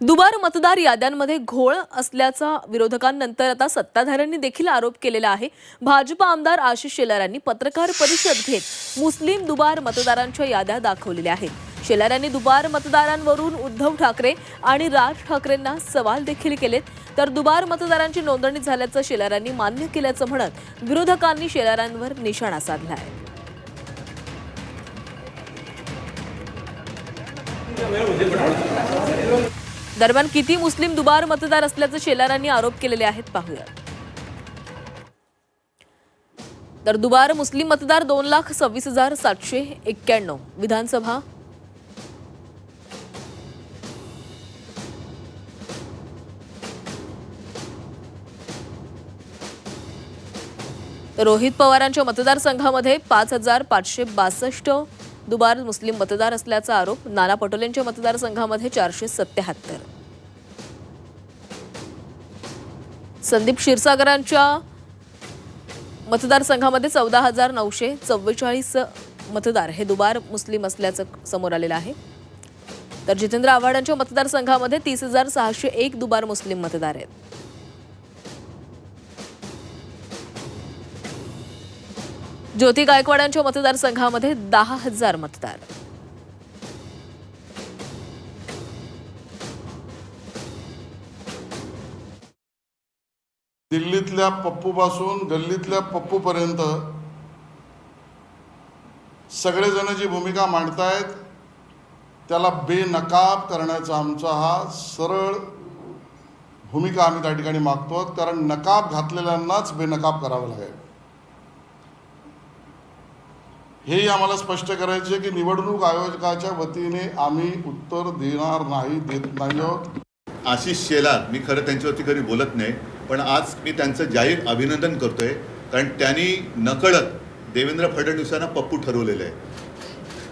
दुबार मतदार याद्यांमध्ये घोळ असल्याचा विरोधकांनंतर आता सत्ताधाऱ्यांनी देखील आरोप केलेला आहे. भाजपा आमदार आशिष शेलार यांनी पत्रकार परिषद घेत मुस्लिम दुबार मतदारांच्या याद्या दाखवलेल्या आहेत. शेलार यांनी दुबार मतदारांवरून उद्धव ठाकरे आणि राज ठाकरेंना सवाल देखील केलेत. तर दुबार मतदारांची नोंदणी झाल्याचं शेलारांनी मान्य केल्याचं म्हणत विरोधकांनी शेलारांवर निशाणा साधला आहे दरम्यान किती मुस्लिम दुबार मतदार असल्याचं शेलारांनी आरोप केलेले आहेत पाहूया. तर दुबार मुस्लिम मतदार दोन लाख सव्वीस हजार सातशे एक्क्याण्णव. विधानसभा. रोहित पवारांच्या मतदारसंघामध्ये पाच हजार पाचशे बासष्ट दुबार मुस्लिम मतदार असल्याचा आरोप नाना पटोलेंच्या मतदारसंघामध्ये चारशे सत्याहत्तर. संदीप क्षीरसागरांच्या मतदारसंघामध्ये चौदा हजार नऊशे चव्वेचाळीस मतदार हे दुबार मुस्लिम असल्याचं समोर आलेलं आहे. तर जितेंद्र आव्हाडांच्या मतदारसंघामध्ये तीस हजार सहाशे एक दुबार मुस्लिम मतदार आहेत. ज्योती गायकवाडांच्या मतदारसंघामध्ये दहा हजार मतदार. दिल्लीतल्या पप्पूपासून गल्लीतल्या पप्पूपर्यंत सगळेजण जी भूमिका मांडतायत त्याला बेनकाब करण्याचा आमचा हा सरळ भूमिका आम्ही त्या ठिकाणी मागतो कारण नकाब घातलेल्यांनाच बेनकाब करावं लागेल. हेही आम्हाला स्पष्ट करायचे की निवडणूक आयोगाच्या वतीने आम्ही उत्तर देणार नाही देत नाही आहोत. आशिष शेलार मी खरं त्यांच्यावरती कधी बोलत नाही पण आज मी त्यांचं जाहीर अभिनंदन करतोय कारण त्यांनी नकळत देवेंद्र फडणवीसांना पप्पू ठरवलेलं आहे.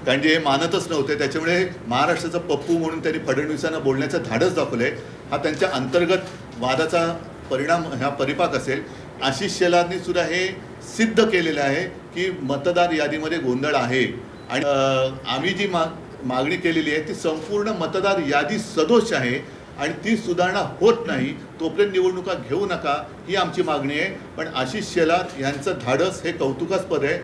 कारण जे हे मानतच नव्हते त्याच्यामुळे महाराष्ट्राचं पप्पू म्हणून त्यांनी फडणवीसांना बोलण्याचं धाडस आहे हा त्यांच्या अंतर्गत वादाचा परिणाम हा परिपाक असेल. आशिष शेलारनी सुद्धा हे सिद्ध केलेलं आहे. की मतदार यादीमध्ये गोंधळ आहे. आणि आम्ही जी मा मागणी केलेली आहे ती संपूर्ण मतदार यादी सदोष आहे आणि ती सुधारणा होत नाही तोपर्यंत निवडणुका घेऊ नका ही आमची मागणी आहे. पण आशिष शेलार यांचं धाडस हे कौतुकास्पद आहे.